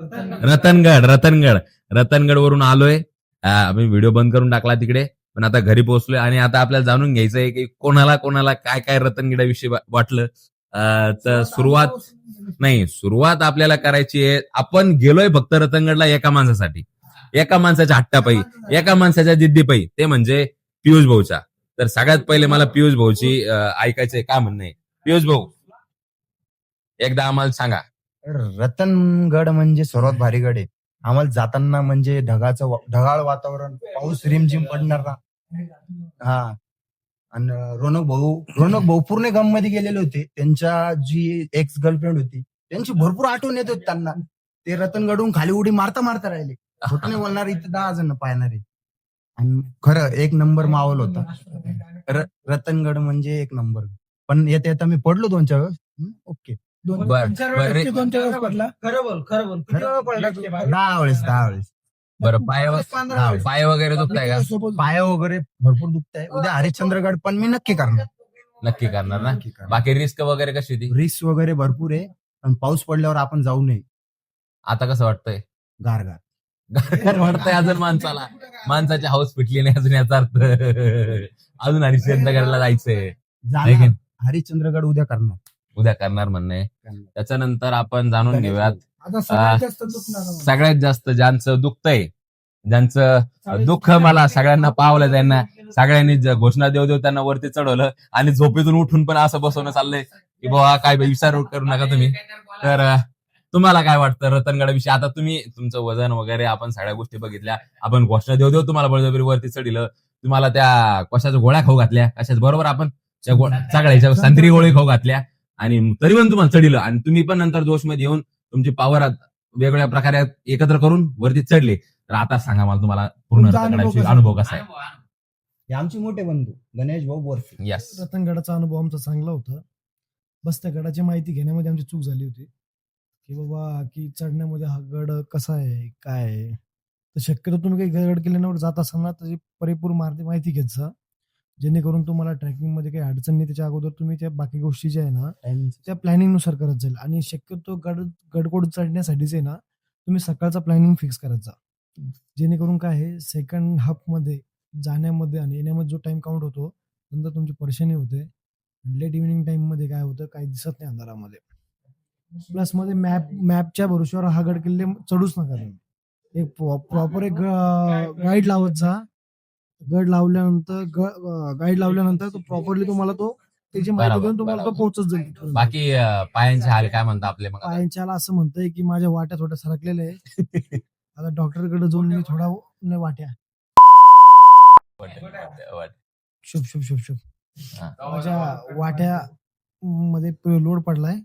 रतनगड. रतनगड रतनगड. वरून आलोय. आम्ही व्हिडिओ बंद करून टाकला तिकडे. पण आता घरी पोहोचलोय आणि आता आपल्याला जाणून घ्यायचंय की कोणाला कोणाला काय काय रतनगडाविषयी वाटलं. तर सुरुवात नाही सुरुवात आपल्याला करायची आहे. आपण गेलोय फक्त रतनगडला एका माणसासाठी. एका माणसाच्या हट्टापायी एका माणसाच्या जिद्दीपायी ते म्हणजे पियुष भाऊच्या तर सगळ्यात पहिले मला पियुष भाऊची ऐकायचंय. काय म्हणणं आहे पियुष भाऊ एकदा आम्हाला सांगा. रतनगड म्हणजे सर्वात भारी गड आहे. आम्हाला जाताना म्हणजे ढगाचं वा- ढगाळ वातावरण पाऊस रिमझिम पडणार ना. हा. आणि रोनक भाऊ रोनक भाऊ पूर्ण गममध्ये गेलेले होते. त्यांच्या जी एक्स गर्लफ्रेंड होती त्यांची भरपूर आठवण येत होती त्यांना. ते रतनगडहून खाली उडी मारता मारता राहिले. खोटं नाही बोलणार इथे दहा जण पाहणारे आणि खरं एक नंबर मावल होता. र- रतनगड म्हणजे एक नंबर. पण येता येता मी पडलो दोन चार वेळेस. हम्म, ओके. दोन बर- बर- वेळेस ते दोन चार वेळेस पडला. खरं बोल खरं बोल. किती वेळा पडला तू? दहा वेळेस दहा वेळेस. बरं पाय पंधरा वेळेस. पाय वगैरे दुखताय का? सोबत पाय वगैरे भरपूर दुखत आहे उद्या हरिश्चंद्रगड पण मी नक्की करणार. नक्की करणार ना? नक्की करणार. बाकी रिस्क वगैरे कशी होती रिस्क वगैरे भरपूर आहे पण पाऊस पडल्यावर आपण जाऊ नये. आता कसं वाटतंय? गार गार काय वाटतंय अजून माणसाला. माणसाची हाऊस पिटली नाही अजून याचा अर्थ. अजून हरिश्चंद्रगडला जायचंय. जाणार? हरिश्चंद्रगड उद्या करणार. उद्या करणार म्हणणे. त्याच्यानंतर आपण जाणून घेऊयात. सगळ्यात जास्त ज्यांचं दुखतंय ज्यांचं दुःख मला सगळ्यांना पावलं त्यांना सगळ्यांनी घोषणा देऊ देऊ त्यांना वरती चढवलं आणि झोपेतून उठून पण असं बसवणं चाललंय की बाबा काय विचार करू नका तुम्ही. तर तुम्हाला काय वाटतं रतनगडाविषयी? आता तुम्ही तुमचं वजन वगैरे आपण सगळ्या गोष्टी बघितल्या. आपण घोषणा देऊ देऊ तुम्हाला बळजबरी वरती चढिलं. तुम्हाला त्या कशाच्या गोळ्या खाऊ घातल्या? कशाच? बरोबर आपण? सगळ्याच्या संत्री गोळी खाऊ घातल्या. आणि तरी पण तुम्हाला चढिलं. आणि तुम्ही पण नंतर जोशमध्ये येऊन तुमची पावर वेगवेगळ्या प्रकारे एकत्र करून वरती चढले. तर आता सांगा मला तुम्हाला पूर्ण तुमचा अनुभव कसा? अनुभव कसा आहे? हे आमचे मोठे बंधू गणेश भाऊ बोरसे यस रतनगडाचा अनुभव आमचा चांगला होता. बस त्या गडाची माहिती घेण्यामध्ये आमची चूक झाली होती. की बाबा की चढण्यामध्ये हा गड कसा आहे काय आहे? तर शक्यतो तुम्ही काही गड किल्ल्यावर जात असताना त्याची परिपूर्ण माहिती माहिती घेत जा. जेणेकरून तुम्हाला ट्रॅकिंगमध्ये काही अडचण नाही त्याच्या अगोदर तुम्ही त्या बाकी गोष्टी ज्या आहे ना त्या प्लॅनिंगनुसार करत जाईल. आणि शक्यतो गड गडकोड चढण्यासाठीच आहे ना तुम्ही सकाळचा प्लॅनिंग फिक्स करायचा जेणेकरून काय आहे सेकंड हाफमध्ये जाण्यामध्ये आणि येण्यामध्ये जो टाइम काउंट होतो नंतर तुमची परेशानी होते. लेट इव्हिनिंग टाइममध्ये काय होतं काही दिसत नाही अंधारामध्ये. प्लसमध्ये मॅप मॅपच्या भरोश्यावर हा गड किल्ले चढूच नका तुम्ही. एक प्रॉपर एक गाईड लावत जा. गड लावल्यानंतर गाईड लावल्यानंतर तो प्रॉपरली तुम्हाला तो त्याची माहिती घेऊन तुम्हाला तो. पोहोचत जाईल. बाकी पायांचे हाल काय म्हणता आपले मग पायांच्याला असं म्हणतंय की माझ्या वाट्या थोड्या सरकलेल्या आहे आता डॉक्टरकडे जाऊन मी थोडा वाट्या. शुभ शुभ शुभ शुभ. हा. माझ्या वाट्या मध्ये लोड पडलाय.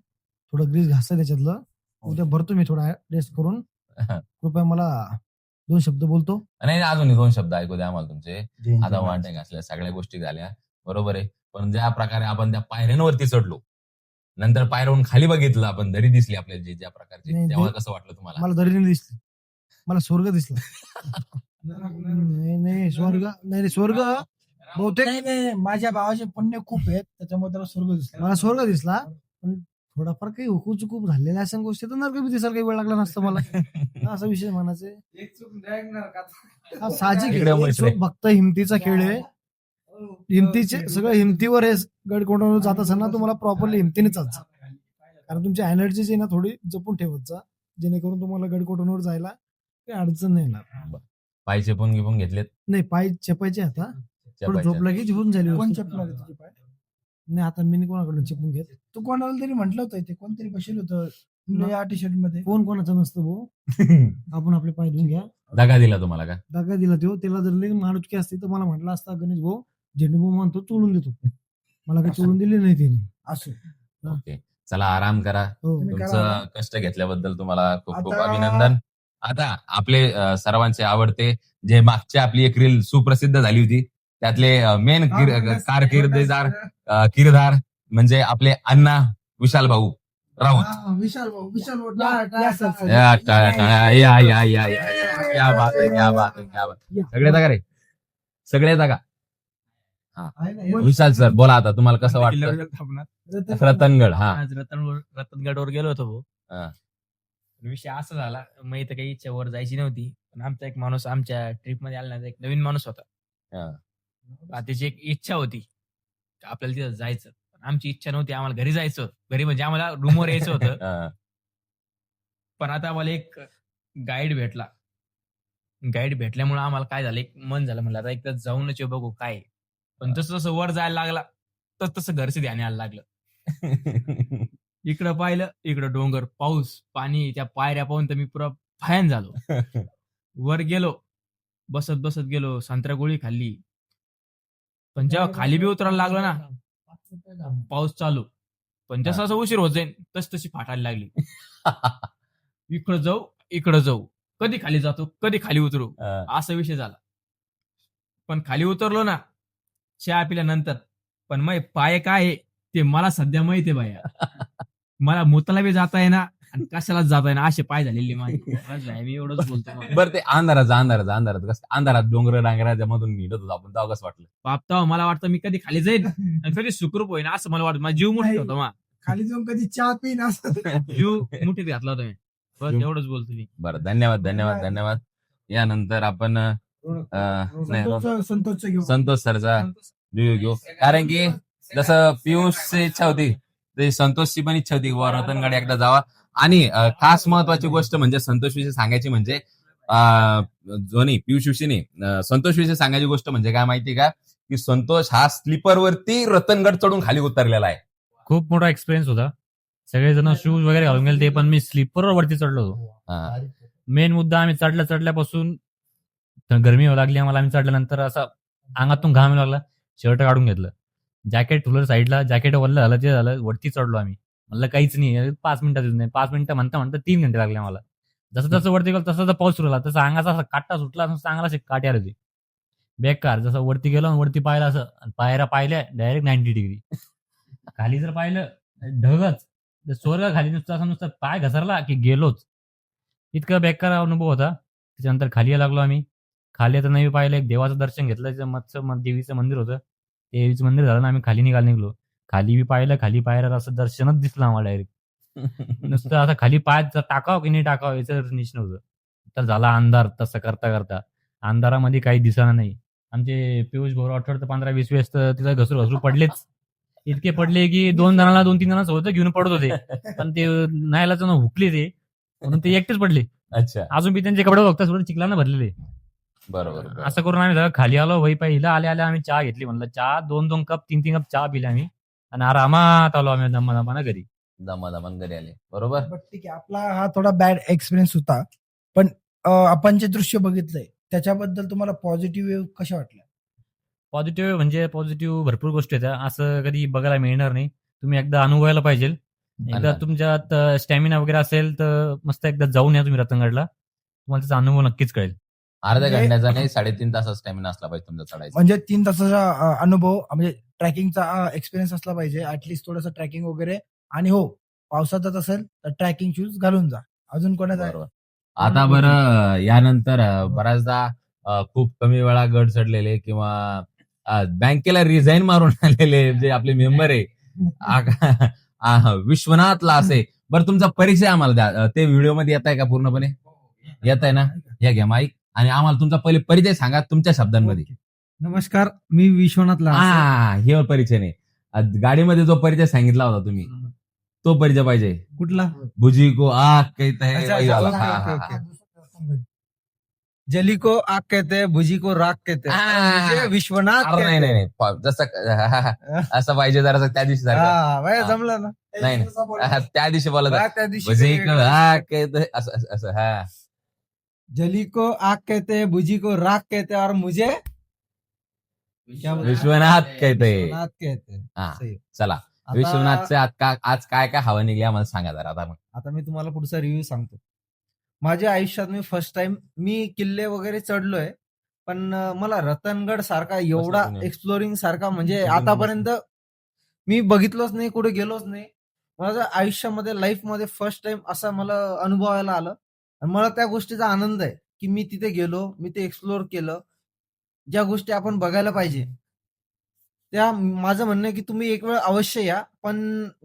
थोडं ग्रीस घासतं त्याच्यातलं. उद्या भरतो मी थोडा रेस्ट करून. कृपया मला दोन शब्द बोलतो? नाही अजून दोन शब्द ऐकू द्या आम्हाला तुमचे. आता. वाटणे घासल्या सगळ्या गोष्टी झाल्या. बरोबर आहे. पण ज्या प्रकारे आपण त्या पायऱ्यांवरती चढलो नंतर पायऱ्यावरून खाली बघितलं आपण दरी दिसली आपल्याला जे ज्या प्रकारची तेव्हा कसं वाटलं तुम्हाला? मला दरी नाही दिसली. मला स्वर्ग दिसला. नाही नाही स्वर्ग नाही नाही, स्वर्ग बहुतेक नाही नाही माझ्या भावाचे पुण्य खूप आहेत त्याच्यामुळे त्याला स्वर्ग दिसला. मला स्वर्ग दिसला पण थोडाफार काही हुकू चुकूप झालेल्या अशा गोष्टी तर नरक बी दिसायला काही वेळ लागला नसतं मला. असा विषय म्हणायचे हा साहजिक फक्त हिमतीचा खेळ आहे. हिमतीचे सगळं हिमतीवर आहे गड कोंडावर जात असताना तुम्हाला प्रॉपरली हिमतीने चालतं कारण तुमची एनर्जी जी आहे ना थोडी जपून ठेवत जा. जेणेकरून तुम्हाला गडकोटांवर जायला काही अडचण नाही येणार. पाय चेपून गिपून घेतलेत. नाही पाय चेपायचे आता. झोप लगेच होऊन झाली तुझे पाय? नाही आता मी कोणाकडून चेपून घेत. तू कोणाला तरी म्हटलं होतं ते कोणतरी बसेल होतं निळ्या टी शर्टमध्ये. कोण कोणाचं नसतं भाऊ. आपण आपले पाय धुवून घ्या. दगा दिला तुम्हाला का? दागा दिला तो. त्याला जर लई माणुसकी असती तर मला म्हटलं असता गणेश भाऊ झेंडू भाऊ म्हणतो चोळून देतो. मला काही चोळून दिली नाही त्याने. असं. ओके. चला आराम करा. हो. तुम्ही करा तुमचं. कष्ट घेतल्याबद्दल तुम्हाला खूप खूप आता- अभिनंदन. आता आपले अं, सर्वांचे आवडते जे मागची आपली एक रील सुप्रसिद्ध झाली होती त्यातले मेन कारकिर्दीदार अं, किरदार म्हणजे आपले अण्णा विशाल भाऊ राऊत. विशाल भाऊ विशाल. सगळे का रे? सगळे येता का? आहे ना, विशाल सर बोला आता तुम्हाला कसं वाटतं? रतनगड. हा. रतनगड रतनगडवर गेलो होतो हा. भाऊ विषय असा झाला मग इथं काही इच्छा वर जायची नव्हती. पण आमचा एक माणूस आमच्या ट्रिपमध्ये आला ना एक नवीन माणूस होता. त्याची एक इच्छा होती. आपल्याला तिथं जायचं. पण आमची इच्छा नव्हती. आम्हाला घरी जायचं घरी म्हणजे आम्हाला रूमवर यायचं होतं. पण आता आम्हाला एक गाईड भेटला. गाईड भेटल्यामुळे आम्हाला काय झालं? एक मन झालं. म्हणलं आता एकदा जाऊनच येऊ बघू काय. पण जसं जसं वर जायला लागला तस तसं घरचे ध्यान यायला लागलं. इकडं पाहिलं इकडं डोंगर पाऊस पाणी त्या पायऱ्या पाहून तर मी पुरा फायन झालो. वर गेलो. बसत बसत गेलो. संत्रा गोळी खाल्ली. पण जेव्हा खाली बी उतरायला लागलो ना पाऊस चालू. पण जसं असं उशीर होत जाईल तस तशी फाटायला लागली. इकडं जाऊ इकडं जाऊ. कधी खाली जातो कधी खाली उतरू. असा विषय झाला. पण खाली उतरलो ना चहा पिल्यानंतर पण मग पाय काय ते मला सध्या माहिती बाया. मला मुताला बी जाता येईना आणि कशालाच जाता येईना असे पाय झालेले माझे. बस भाई, मी एवढंच बोलतो. बरं ते अंधाराचं अंधाराचं अंधारात कसं अंधारात डोंगर डांगराच्या मधून निघत होतो आपण तेव्हा कसं वाटलं? बाप तेव्हा मला वाटतं मी कधी खाली जाईल आणि कधी सुखरूप होईन असं मला वाटतं. माझा जीव मुठीत होता मा. खाली जाऊन कधी चहा पिन असं. जीव मुठीत घातला होता मी. बस जीव- एवढंच बोलतो मी. बरं धन्यवाद धन्यवाद धन्यवाद. यानंतर आपण अं, नाही संतोष संतोष सरचा रिव्ह्यू घेऊ. कारण की जसं पियुषची इच्छा होती ते संतोषची पण इच्छा होती की बुवा रतनगड एकदा जावा. आणि खास महत्वाची गोष्ट म्हणजे संतोष विषयी सांगायची म्हणजे अं, जो नाही पियुष विषयी संतोष विषयी सांगायची गोष्ट म्हणजे काय माहिती का? की संतोष हा स्लीपर वरती रतनगड चढून खाली उतरलेला आहे. खूप मोठा एक्सपिरियन्स होता. सगळेजण शूज वगैरे घालून गेले ते पण मी स्लीपर वरती चढलो होतो. हा. मेन मुद्दा आम्ही चढल्या चढल्यापासून गरमी होऊ लागली आम्हाला आम्ही चढल्यानंतर असा अंगातून घाम लागला शर्ट काढून घेतलं. जॅकेट ठुलं साईडला जॅकेट वरलं झालं ते झालं वरती चढलो आम्ही. म्हणलं काहीच नाही पाच मिनिटात येत नाही. पाच मिनिटं म्हणता म्हणता तीन घंटे लागले आम्हाला जसं जसं वरती गेलो तसं तसं पाऊस सुरू झाला. तसं अंगाचा असा काटा सुटला चांगला असे काटे आले होते. बेकार. जसं वरती गेलो वरती पाहिलं असं पायऱ्या पाहिल्या डायरेक्ट नाईन्टी डिग्री खाली जर पाहिलं ढगच. स्वर्ग खाली नुसतं असं नुसतं पाय घसरला की गेलोच. इतका बेकार अनुभव होता. त्याच्यानंतर खाली यायला लागलो आम्ही. खाली आता नाही पाहिलं एक देवाचं दर्शन घेतलं. मत्स्य देवीचं मंदिर होतं. ते देवीचं मंदिर झालं ना आम्ही खाली निघाल निघलो. खाली बी पाहिलं खाली पायऱ्यावर असं दर्शनच दिसलं आम्हाला डायरेक्ट नुसतं असं खाली पाय टाकावं की नाही टाकावं याचं निश्चित नव्हतं. तर झाला अंधार तसं करता करता. अंधारामध्ये काही दिसणार नाही. आमचे पियुष भाऊ आठवड तर पंधरा वीस वेळेस तर तिथं घसरू घसरू पडलेच. इतके पडले की दोन जणांना दोन तीन जणांना सोबत घेऊन पडत होते. पण ते जण हुकले ते. म्हणून ते एकटेच पडले. अच्छा. अजून बी त्यांचे कपडे बघता सोडून चिखलानं भरलेले. बरोबर. असं करून आम्ही खाली आलो वही पाय हिला आले आले आम्ही चहा घेतली म्हणलं. चहा दोन दोन कप तीन तीन कप चहा पिले आम्ही. आणि आरामात आलो आम्ही दमा दमाना घरी. दमा दमान घरी आले. बरोबर? बट ठीक आहे आपला हा थोडा बॅड एक्सपिरियन्स होता. पण अं, आपण जे दृश्य बघितलंय त्याच्याबद्दल तुम्हाला पॉझिटिव्ह कशा वाटल्या? पॉझिटिव्ह म्हणजे पॉझिटिव्ह भरपूर गोष्टी आहेत. असं कधी बघायला मिळणार नाही. तुम्ही एकदा अनुभवायला पाहिजे. एकदा. तुमच्यात स्टॅमिना वगैरे असेल तर मस्त एकदा जाऊन या तुम्ही रतनगडला. तुम्हाला त्याचा अनुभव नक्कीच कळेल. अर्ध्या म्हणजे- घंट्याचा नाही साडेतीन तासाचा स्टॅमिना असला पाहिजे तुमचा चढायचा. म्हणजे तीन तासाचा अं, अनुभव म्हणजे ट्रॅकिंगचा एक्सपिरियन्स असला पाहिजे. ऍटलिस्ट थोडंसं ट्रॅकिंग वगैरे. आणि हो पावसातच असेल तर ट्रॅकिंग शूज घालून जा. अजून कोणाचा बरोबर. आता बरं यानंतर अं, बऱ्याचदा अं, खूप कमी वेळा गड चढलेले किंवा अं, बँकेला रिझाईन मारून आलेले जे आपले मेंबर आहे. आ- आ- विश्वनाथ लासे. बरं तुमचा परिचय आम्हाला द्या. अं, ते व्हिडिओमध्ये येत आहे का पूर्णपणे? येत आहे. ना? या घ्या माईक आणि आम्हाला तुमचा पहिले परिचय सांगा तुमच्या शब्दांमध्ये. नमस्कार मी विश्वनाथ हा हे परिचय नाही. गाडीमध्ये जो परिचय सांगितला होता तुम्ही तो परिचय पाहिजे. कुठला? बुजी को आ कहता है अच्छा, वही वाला. ओके, हा, ओके, हा, ओके. हा. जली को आग कहते हैं भुजी को राग कहते हैं. मुझे विश्वनाथ अरे नाही नाही नाही. प- जसं असं पाहिजे जरा त्या दिवशी. सारखं. हा. जमलं ना. नाही हा, त्या दिवशी बोलत त्या दिवशी वेगळं. को आ कहता है, असं असं- असं हा. जली को आग कहते हैं भुजी को राग कहते हैं और मुझे क्या? विश्वनाथ कहते हैं. विश्वनाथ कहते हैं. हा सही. चला आता- विश्वनाथचे आज का आज काय काय हवा निघली आम्हाला सांगा जरा आता मग आता मी तुम्हाला पुढचा रिव्ह्यू सांगतो माझ्या आयुष्यात मी फर्स्ट टाइम मी किल्ले वगैरे चढलोय पण अं, मला रतनगड सारखा एवढा तुम्ही? एक्सप्लोरिंग सारखा म्हणजे तुम्ही आतापर्यंत मी बघितलोच नाही कुठे गेलोच नाही माझ्या आयुष्यामध्ये लाईफमध्ये फर्स्ट टाइम असा मला अनुभवायला आलं आणि मला त्या गोष्टीचा आनंद आहे की मी तिथे गेलो मी ते एक्सप्लोर केलं. ज्या गोष्टी आपण बघायला पाहिजे त्या माझं म्हणणं आहे की तुम्ही एक वेळ अवश्य या पण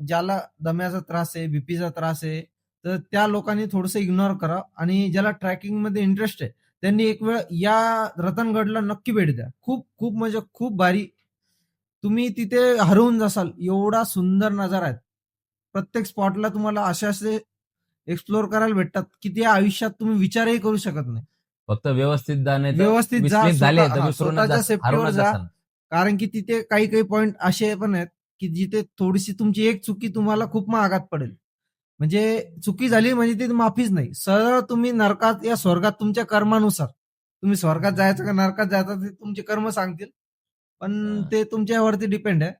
ज्याला दम्याचा त्रास आहे बीपीचा त्रास आहे तर त्या लोकांनी थोडस इग्नोर करा आणि ज्याला ट्रॅकिंगमध्ये इंटरेस्ट आहे त्यांनी एक वेळ या रतनगडला नक्की भेट द्या. खूप खूप म्हणजे खूप भारी. तुम्ही तिथे हरवून जासाल एवढा सुंदर नजारा आहे. प्रत्येक स्पॉटला तुम्हाला असे असे एक्सप्लोर करायला भेटतात की ते आयुष्यात तुम्ही विचारही करू शकत नाही. फक्त व्यवस्थित जाणे व्यवस्थित जा, स्वतः- हा, स्वतःच्या जा- safety वर हरवूनच जा. कारण की तिथे काही काही पॉइंट असे पण आहेत की जिथे थोडीशी तुमची एक चुकी तुम्हाला खूप महागात पडेल. म्हणजे चुकी झाली म्हणजे ती माफीच नाही. सरळ तुम्ही नरकात या स्वर्गात तुमच्या कर्मानुसार तुम्ही स्वर्गात जायचं का नरकात जायचं ते तुमचे कर्म सांगतील. पण हा. ते तुमच्यावरती डिपेंड आहे.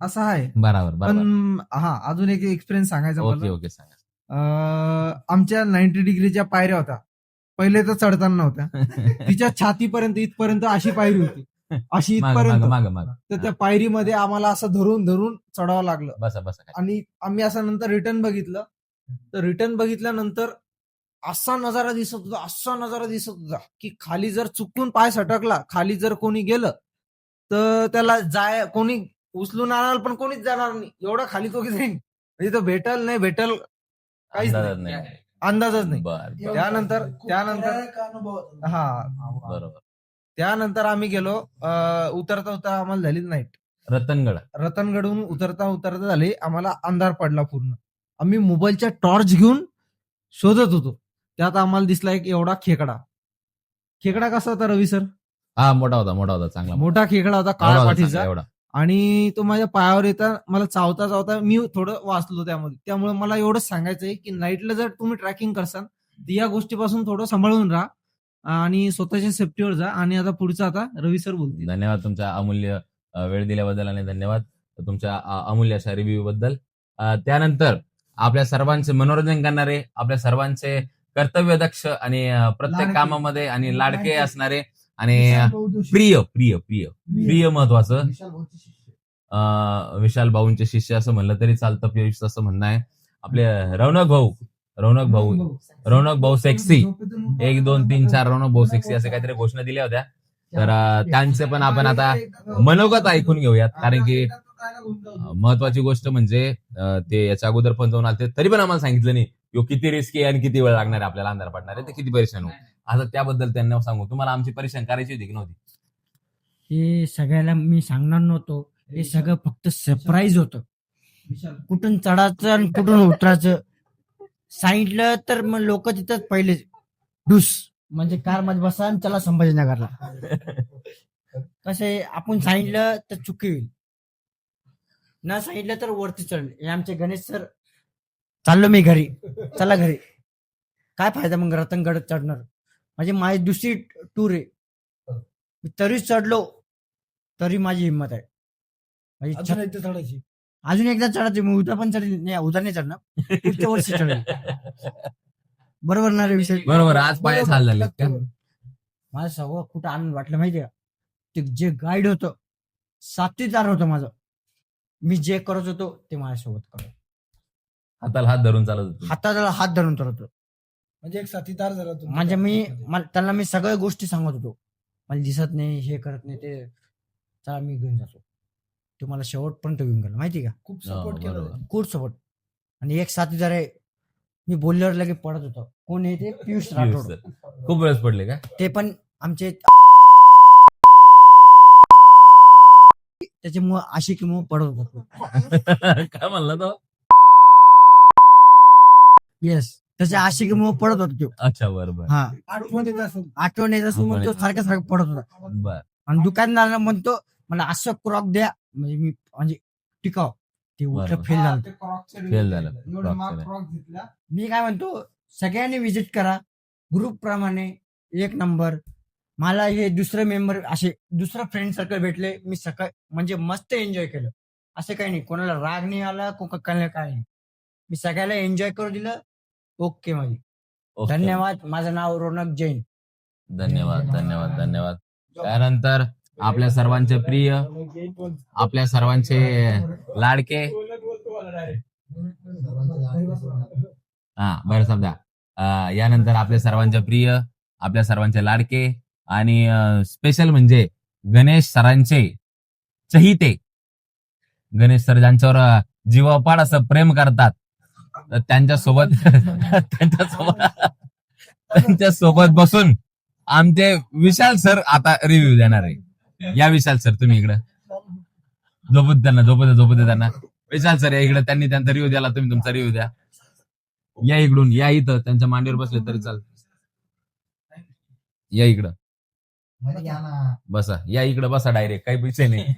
असं आहे. बरोबर बरोबर. पण हा अजून एक एक्सपिरियन्स सांगायचा ओके मला. ओके सांगा. आमच्या नाईन्टी डिग्रीच्या पायऱ्या होत्या. पहिले तर चढताना नव्हत्या. तिच्या छातीपर्यंत इथपर्यंत अशी पायरी होती. अशी इथपर्यंत. तर त्या पायरीमध्ये आम्हाला असं धरून धरून चढावं लागलं. बसा बसा खाली. आणि आम्ही असं नंतर रिटर्न बघितलं. तर रिटर्न बघितल्यानंतर असा नजारा दिसत होता असा नजारा दिसत होता की खाली जर चुकून पाय सटकला खाली जर कोणी गेलं तर त्याला जाय कोणी उचलून आणणार पण कोणीच जाणार नाही. एवढा खाली तो जाईन. म्हणजे तो भेटल नाही भेटल काहीच अंदाजच नाही. नाही. अंदाजच नाही. बर बर. त्यानंतर त्यानंतर अनुभव होता. हा बरोबर. त्यानंतर आम्ही गेलो अं, उतरता उतरता आम्हाला झाली नाईट. रतनगड. रतनगडहून उतरता उतरता झाले आम्हाला अंधार पडला पूर्ण. आम्ही मोबाईलच्या टॉर्च घेऊन शोधत होतो. त्यात आम्हाला दिसला एक एवढा खेकडा. खेकडा कसा होता रवी सर? हा मोठा होता मोठा होता चांगला. मोठा खेकडा होता एवढा होता, पाठीचा. एवढा. आणि तो माझ्या पायावर येता मला चावता चावता मी थोडं वाचलो त्यामध्ये. त्यामुळे मला एवढंच सांगायचंय की नाईटला जर तुम्ही ट्रॅकिंग करसाल तर या गोष्टीपासून थोडं सांभाळून राहा आणि स्वतःच्या सेफ्टीवर जा. आणि आता पुढचं आता रवी सर बोलतील. धन्यवाद तुमचा अमूल्य वेळ दिल्याबद्दल आणि धन्यवाद तुमच्या अमूल्य अशा रिव्ह्यू बद्दल. त्यानंतर आपल्या सर्वांचे मनोरंजन करणारे आपल्या सर्वांचे कर्तव्यदक्ष आणि अ, प्रत्येक. कामामध्ये आणि लाडके. असणारे आणि. प्रिय प्रिय प्रिय. प्रिय. महत्वाचं. विशाल भाऊचे शिष्य. असं म्हणलं तरी चालतं पियुष असं म्हणणं आहे. आपले रौनक भाऊ रौनक भाऊ रौनक भाऊ सेक्सी एक दोन तीन चार रौनक भाऊ सेक्सी असे काहीतरी घोषणा दिल्या होत्या. तर त्यांचे पण आपण आता मनोगत ऐकून घेऊयात कारण की महत्वाची गोष्ट म्हणजे ते याच्या अगोदर पण जाऊन आले तरी पण आम्हाला सांगितलं नाही किती रिस्की आहे आणि किती वेळ लागणार आहे आपल्याला अंधार पडणार आहे ते किती परेशान हो आता त्याबद्दल त्यांना सांगू. तुम्हाला आमची परेशान करायची होती की नव्हती? हे सगळ्याला मी सांगणार नव्हतो. हे सगळं फक्त सरप्राईज होतं. कुठून चढायचं आणि कुठून उतरायचं? सांगितलं तर मग लोक तिथं पहिले डुस म्हणजे कारमध्ये बसा आणि चला संभाजीनगरला. कसं आपण सांगितलं तर चुकी होईल. न सांगितलं तर वरती चढले हे आमचे गणेश सर चाललो मी घरी. चला घरी. काय फायदा मग रतनगड चढणार? म्हणजे माझी दुसरी टूर आहे. मी तरी चढलो तरी माझी हिंमत आहे. माझी अजून एकदा चढायची. अजून एकदा चढायची मी उद्या पण चढेल नाही उद्या नाही चढणार. पुढच्या वर्षी चढेल बरोबर ना रे विषय? बरोबर आज पाय हाल झाले का? मला सगळं कुठं आनंद वाटलं माहितीये का? ते जे गाईड होतं सातवीदार होतं माझं. मी जे करत होतो ते माझ्यासोबत करत हाताला हात धरून चालत होतो. हाताला हात धरून करत होतो. म्हणजे एक साथीदार झाला तुमचा. म्हणजे मी मला- त्यांना मी सगळ्या गोष्टी सांगत होतो. मला दिसत नाही हे करत नाही ते चला मी घेऊन जातो. ते मला शेवटपर्यंत घेऊन गेला. माहिती का? खूप हो, सपोर्ट केला बरोबर. त्यांनी. खूप सपोर्ट आणि एक साथीदार आहे मी बोलल्यावर लगे पडत होतो. कोण आहे ते? पियुष पियुष राठोड. sir. खूप वेळेस पडले का? ते पण आमचे त्याच्यामुळं आशिकीमुळे पडत होतो. काय म्हणला तो? येस त्याच्या आशिकीमुळे पडत होतो तो. अच्छा बरोबर हा. आठवण येत असून मग तो सारखा सारखा पडत होता. बर. आणि दुकानदाराला म्हणतो मला असं क्रॉक द्या म्हणजे मी म्हणजे टिकाव. ते उलट बरोबर. फेल झालं. review झालं. केले. मी काय म्हणतो सगळ्यांनी विजिट करा ग्रुप प्रमाणे एक नंबर. मला हे दुसरे मेंबर असे दुसरं फ्रेंड सर्कल भेटले मी सकाळ म्हणजे मस्त एन्जॉय केलं. असं काही नाही कोणाला राग नाही आला कोणाला काय नाही. मी सगळ्याला एन्जॉय करू दिलं ओके माझी ओके. धन्यवाद. माझं नाव रोनक जैन. धन्यवाद धन्यवाद धन्यवाद. त्यानंतर आपल्या सर्वांचे प्रिय आपल्या सर्वांचे लाडके. हा बरं समजा. अं, यानंतर आपल्या सर्वांचे प्रिय आपल्या सर्वांचे लाडके आणि स्पेशल म्हणजे गणेश सरांचे चहिते. गणेश सर ज्यांच्यावर अं, जीवापाड असं प्रेम करतात. तर त्यांच्यासोबत त्यांच्यासोबत त्यांच्यासोबत बसून आमचे विशाल सर आता रिव्ह्यू देणार आहे. या विशाल सर तुम्ही इकडं. झोपत त्यांना झोपत झोपत त्यांना. विशाल सर या इकडे त्यांनी त्यांचा रिव्ह्यू द्याला तुम्ही तुमचा रिव्ह्यू द्या. या इकडून या इथं त्यांच्या मांडीवर बसले तरी चाल या इकडं. बसा. या इकडं बसा डायरेक्ट काही विषय नाही.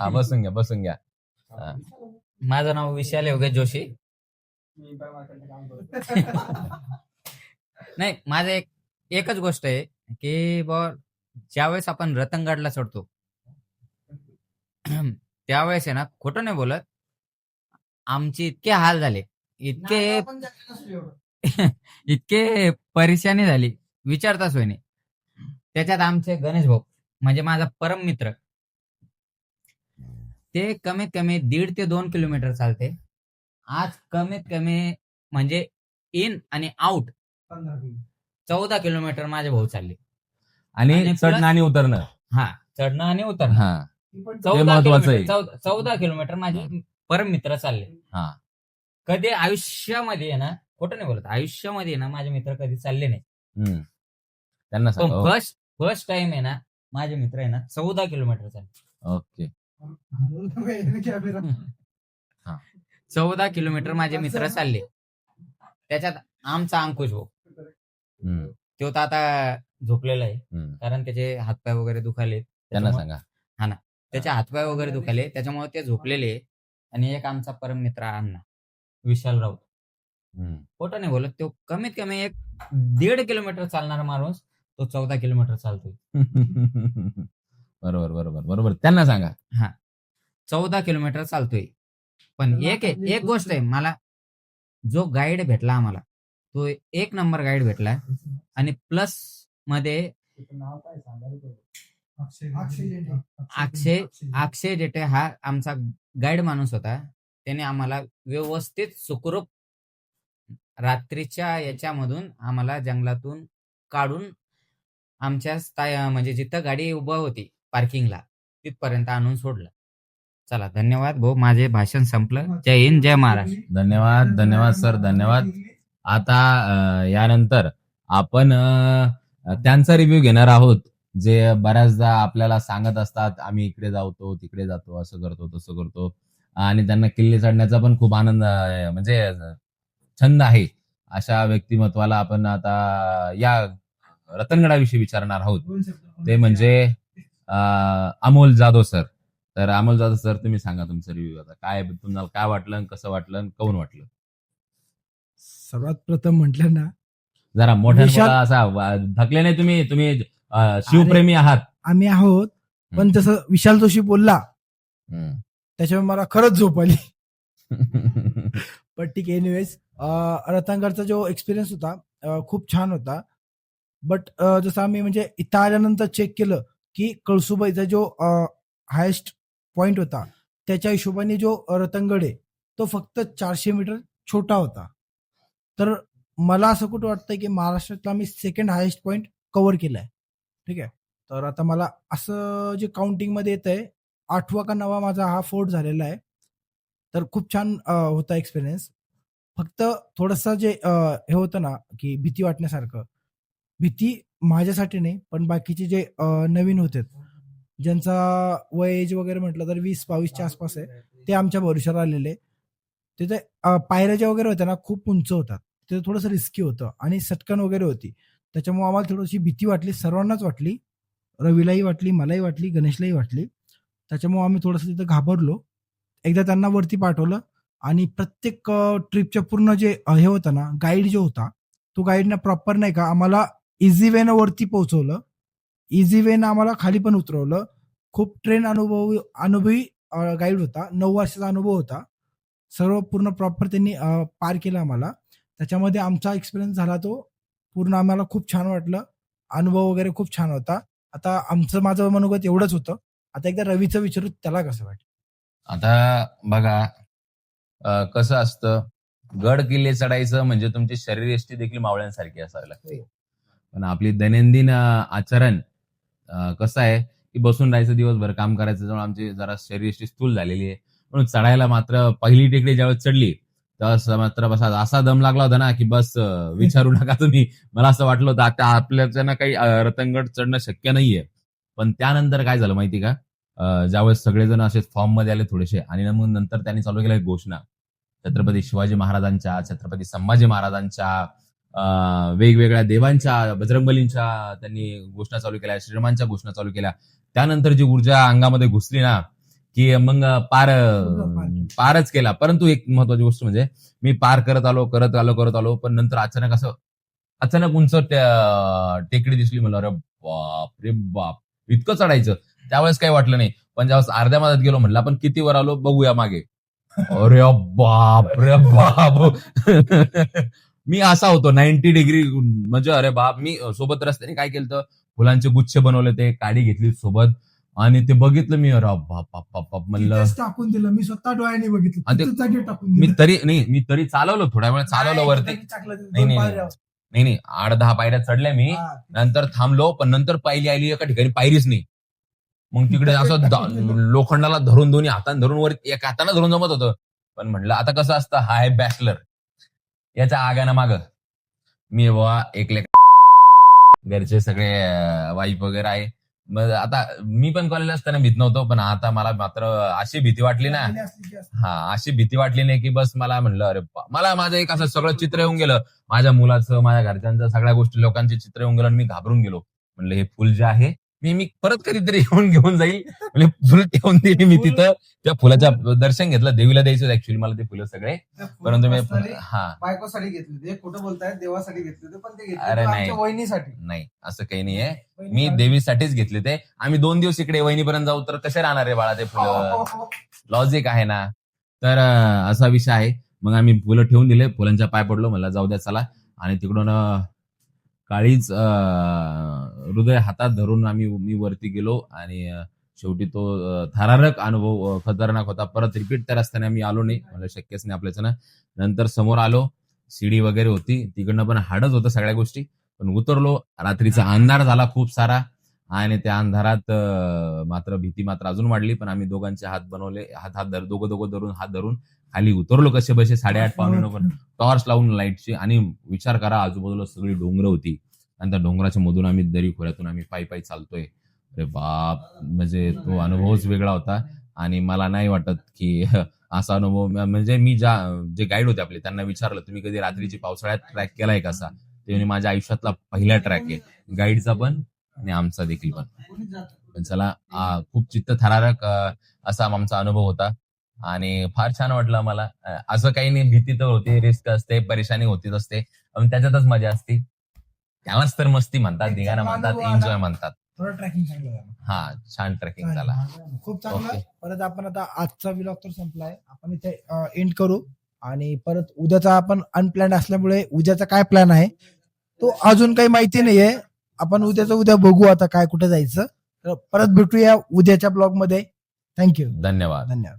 हा बसून घ्या बसून घ्या. हा. माझं नाव विशाल योगेश जोशी. नाही माझं एक एकच गोष्ट आहे की ब ज्यावेळेस आपण रतनगडला चढतो त्यावेळेस आहे ना खोटं नाही बोलत आमचे इतके हाल झाले इतके इतके परेशानी झाली विचारता सोयने त्याच्यात आमचे गणेश भाऊ म्हणजे माझा परम मित्र ते कमीत कमी दीड ते दोन किलोमीटर चालते. आज कमीत कमी म्हणजे इन आणि आउट चौदा किलोमीटर माझे भाऊ चालले. आणि चढणं आणि उतरणं. हा चढणं आणि उतरणं. हा. चौदा. किलोमीटर चौदा- किलोमीटर माझे परम मित्र चालले. हा. कधी आयुष्यामध्ये आहे ना खोटं नाही बोलत आयुष्यामध्ये आहे ना माझे मित्र कधी चालले नाही हम्म. त्यांना फर्स्ट फर्स्ट टाइम आहे ना माझे मित्र आहे ना चौदा किलोमीटर चालले. ओके. चौदा किलोमीटर माझे मित्र चालले. त्याच्यात आमचा अंकुश भाऊ. हम्म, तो तर आता झोपलेला आहे. हम्म. कारण त्याचे हातपाय वगैरे दुखाले त्यांना त्याच्यामुळे- सांगा. त्याचे हातपाय वगैरे दुखाले त्याच्यामुळे ते झोपलेले. आहे. आणि एक आमचा परम मित्र आहे अण्णा. विशाल राऊत. हम्म. खोटं नाही बोलत. तो कमीत कमी एक दीड किलोमीटर चालणारा माणूस तो चौदा किलोमीटर चालतोय. बरोबर बरोबर बरोबर. त्यांना सांगा. चौदा किलोमीटर चालतोय. पण एक आहे एक गोष्ट आहे मला जो गाईड भेटला आम्हाला तो एक नंबर गाईड भेटला. आणि प्लसमध्ये अक्षय अक्षय जेटे हा आमचा गाईड माणूस होता. त्याने आम्हाला व्यवस्थित सुखरूप रात्रीच्या याच्यामधून आम्हाला जंगलातून काढून आमच्या म्हणजे जिथं गाडी उभं होती पार्किंगला तिथपर्यंत आणून सोडलं. चला धन्यवाद भाऊ. माझे भाषण संपलं. जय हिंद जय महाराष्ट्र. धन्यवाद धन्यवाद सर. धन्यवाद. आता अं, यानंतर आपण अं, त्यांचा रिव्ह्यू घेणार आहोत. जे बऱ्याचदा आपल्याला सांगत असतात आम्ही इकडे जातो तिकडे जातो असं करतो तसं करतो. आणि त्यांना किल्ले चढण्याचा पण खूप आनंद म्हणजे अं, छंद आहे. अशा व्यक्तिमत्वाला आपण आता या रतनगडाविषयी विचारणार आहोत. ते म्हणजे अमोल जाधव सर. तर अमोल जाधव सर तुम्ही सांगा तुमचा रिव्ह्यू आता. काय तुम्हाला काय वाटलं कसं वाटलं काऊन वाटलं? सर्वात प्रथम म्हटलं ना जरा मोठ्या विशाल- असा थकले नाही तुम्ही तुम्ही अं, शिवप्रेमी आहात. आम्ही आहोत पण जसं विशाल जोशी बोलला हम्म. त्याच्यामुळे मला खरंच झोप आली. पण ठीक आहे एनिवेज रत्नागडचा जो एक्सपिरियन्स होता अं, खूप छान होता. बट जसं आम्ही म्हणजे इथं आल्यानंतर चेक केलं की कळसुबाईचा जो हायेस्ट पॉइंट होता त्याच्या हिशोबाने जो रतनगड आहे तो फक्त चारशे मीटर छोटा होता. तर मला असं कुठं वाटतं की महाराष्ट्रातला मी सेकंड हायेस्ट पॉईंट कव्हर केलाय. ठीक आहे? तर आता मला असं जे काउंटिंगमध्ये येत आहे आठवा का नवा माझा हा फोर्ट झालेला आहे. तर खूप छान होता एक्सपिरियन्स फक्त थोडंसं जे हे होतं ना की भीती वाटण्यासारखं भीती माझ्यासाठी नाही पण बाकीचे जे नवीन होते ज्यांचा वय एज वगैरे म्हटलं तर वीस बावीसच्या आसपास आहे ते आमच्या भरोशावर आलेले तिथे पायऱ्या ज्या वगैरे होत्या ना खूप उंच होतात. ते थोडंसं रिस्की होतं आणि सटकन वगैरे होती. त्याच्यामुळे आम्हाला थोडीशी भीती वाटली सर्वांनाच वाटली. रवीलाही वाटली मलाही वाटली गणेशलाही वाटली. त्याच्यामुळे आम्ही थोडंसं तिथं घाबरलो. एकदा त्यांना वरती पाठवलं आणि प्रत्येक ट्रिपच्या पूर्ण जे हे होतं ना गाईड जो होता तो गाईडनं प्रॉपर नाही का आम्हाला इझी वेनं वरती पोहोचवलं. इझी वेनं आम्हाला खाली पण उतरवलं. खूप ट्रेन अनुभवी अनुभवी गाईड होता. नऊ वर्षाचा अनुभव होता. सर्व पूर्ण प्रॉपर त्यांनी पार केलं आम्हाला. त्याच्यामध्ये आमचा एक्सपिरियन्स झाला तो. पूर्ण आम्हाला खूप छान वाटलं. अनुभव वगैरे खूप छान होता. आता आमचं माझं मनोगत एवढंच होतं. आता एकदा रवीचं विचारू त्याला कसं वाटतं आता बघा कसं असतं? गड किल्ले चढायचं म्हणजे तुमची शरीरयष्टी देखील मावळ्यांसारखी असावी लागते. पण आपली दैनंदिन आचरण कसं आहे की बसून राहायचं दिवसभर काम करायचं त्यामुळे आमची जरा शरीरयष्टी स्थूल झालेली आहे. म्हणून चढायला मात्र पहिली टेकडी ज्यावेळेस चढली त्यावेळेस मात्र बस असा दम लागला होता ना की बस विचारू नका तुम्ही. मला असं वाटलं होतं आता आपल्याच्यानं काही अं, रतनगड चढणं शक्य नाहीये. पण त्यानंतर काय झालं माहिती का? ज्यावेळेस सगळेजण असे फॉर्ममध्ये आले थोडेसे आणि मग नंतर त्यांनी चालू एक घोषणा. छत्रपती शिवाजी महाराजांच्या छत्रपती संभाजी महाराजांच्या वेगवेगळ्या देवांच्या बजरंगबलींच्या त्यांनी घोषणा चालू केल्या श्रीरामांच्या घोषणा चालू केल्या. त्यानंतर जी ऊर्जा अंगामध्ये घुसली ना की मग पार पारच केला. परंतु एक महत्वाची गोष्ट म्हणजे मी पार करत आलो करत आलो करत आलो पण नंतर अचानक असं अचानक उंच टेकडी दिसली मला. अरे बाप रे बाप. इतकं चढायचं. त्यावेळेस काही वाटलं नाही. पण ज्यावेळेस अर्ध्या मधात गेलो म्हणलं आपण किती वर आलो? बघूया मागे. अरे बाप रे बाप. मी असा होतो नाईन्टी डिग्री म्हणजे अरे बाप मी सोबत रस्त्याने काय केलं फुलांचे गुच्छ बनवले ते काडी घेतली सोबत आणि ते बघितलं मी अरे बाप बाप बाप बाप म्हणलं तिथेच टाकून दिलं. मी स्वतः डोळ्याने बघितलं. आणि ते- तिथेच जागी टाकून मी दिलं. तरी नाही मी तरी चालवलं थोड्या वेळ चालवलं नाही, वरती. जागी टाकलं तिथे, नाही, दोन नाही, पायऱ्या. नाही. नाही आठ दहा पायऱ्या चढल्या मी. हा. नंतर थांबलो पण नंतर पायरी आली एका ठिकाणी पायरीच नाही. मग तिकडे असं दा- लोखंडाला धरून दोन्ही हाताने धरून वर एका हाताने धरून जमत होतं. पण म्हणलं आता कसं असतं? हा आहे बॅचलर. याच्या आगानं माग. मी बाबा एकले घरचे सगळे वाईफ वगैरे आहे. मग आता मी पण कॉलेजला असताना भीत नव्हतो पण आता मला मात्र अशी भीती वाटली ना. हा अशी भीती वाटली नाही की बस मला म्हणलं अरे मला माझं एक असं सगळं चित्र येऊन गेलं. माझ्या मुलाचं माझ्या घरच्यांचं सगळ्या गोष्टी लोकांचे चित्र येऊन गेलं आणि मी घाबरून गेलो. म्हणलं हे फुल जे आहे मी मी परत कधीतरी येऊन घेऊन जाईल. म्हणजे फुल ठेवून दिली मी तिथं. त्या फुलाच्या दर्शन घेतलं. देवीला द्यायचं ऍक्च्युअली मला ते फुलं सगळे. परंतु मी हा. बायकोसाठी घेतले खोटं बोलतायत देवासाठी घेतले पण ते अरे नाही. वहिनीसाठी. नाही असं काही नाहीये. मी देवीसाठीच घेतले ते. आम्ही दोन दिवस इकडे वहिनीपर्यंत जाऊ तर कसे राहणार आहे बाळा ते फुलं? लॉजिक आहे ना. तर असा विषय आहे. मग आम्ही फुलं ठेवून दिले. फुलांच्या पाय पडलो. मला जाऊ द्या चला. आणि तिकडून काळीच हृदय हातात धरून आम्ही मी वरती गेलो आणि शेवटी तो थरारक अनुभव खतरनाक होता. परत रिपीट त्या रस्त्याने आम्ही आलो नाही. मला शक्यच नाही आपल्याच ना नंतर समोर आलो. सीडी वगैरे होती. तिकडनं पण हाडच होतं सगळ्या गोष्टी. पण उतरलो. रात्रीचा अंधार झाला खूप सारा. आणि त्या अंधारात मात्र भीती मात्र अजून वाढली. पण आम्ही दोघांचे हात बनवले. हात हात धर दोघं दोघं धरून हात धरून खाली उतरलो कसे बसे साडेआठ पावणे नऊ पण टॉर्च लावून लाईटची आणि विचार करा आजूबाजूला सगळी डोंगर होती. आणि त्या डोंगराच्या मधून आम्ही दरी खोऱ्यातून आम्ही पायी पायी चालतोय. अरे बाप म्हणजे तो अनुभवच वेगळा होता. आणि मला नाही वाटत की असा अनुभव म्हणजे मी ज्या जे गाईड होते आपले त्यांना विचारलं तुम्ही कधी रात्रीची पावसाळ्यात ट्रॅक केलाय कसा ते म्हणे माझ्या आयुष्यातला पहिला ट्रॅक आहे. गाईडचा पण आणि आमचा देखील पण. चला खूप चित्त थरारक असा आमचा अनुभव होता. आणि फार छान वाटलं मला असं काही नाही भीती तर होती रिस्क असते परेशानी होतीच असते. पण त्याच्यातच मजा असते. त्यालाच तर मस्ती म्हणतात धिगाणा म्हणतात एन्जॉय म्हणतात. थोडं ट्रॅकिंग चांगलं झालं. हा छान ट्रेकिंग झाला. खूप चांगलं. परत आपण आता आजचा विलॉग तर संपलाय. आपण इथे एंड करू. आणि परत उद्याचा आपण अनप्लॅन असल्यामुळे उद्याचा काय प्लॅन आहे? तो अजून काही माहिती नाहीये. आपण उद्याचं उद्या बघू आता काय कुठे जायचं. तर परत भेटूया उद्याच्या ब्लॉगमध्ये. थँक्यू धन्यवाद. धन्यवाद.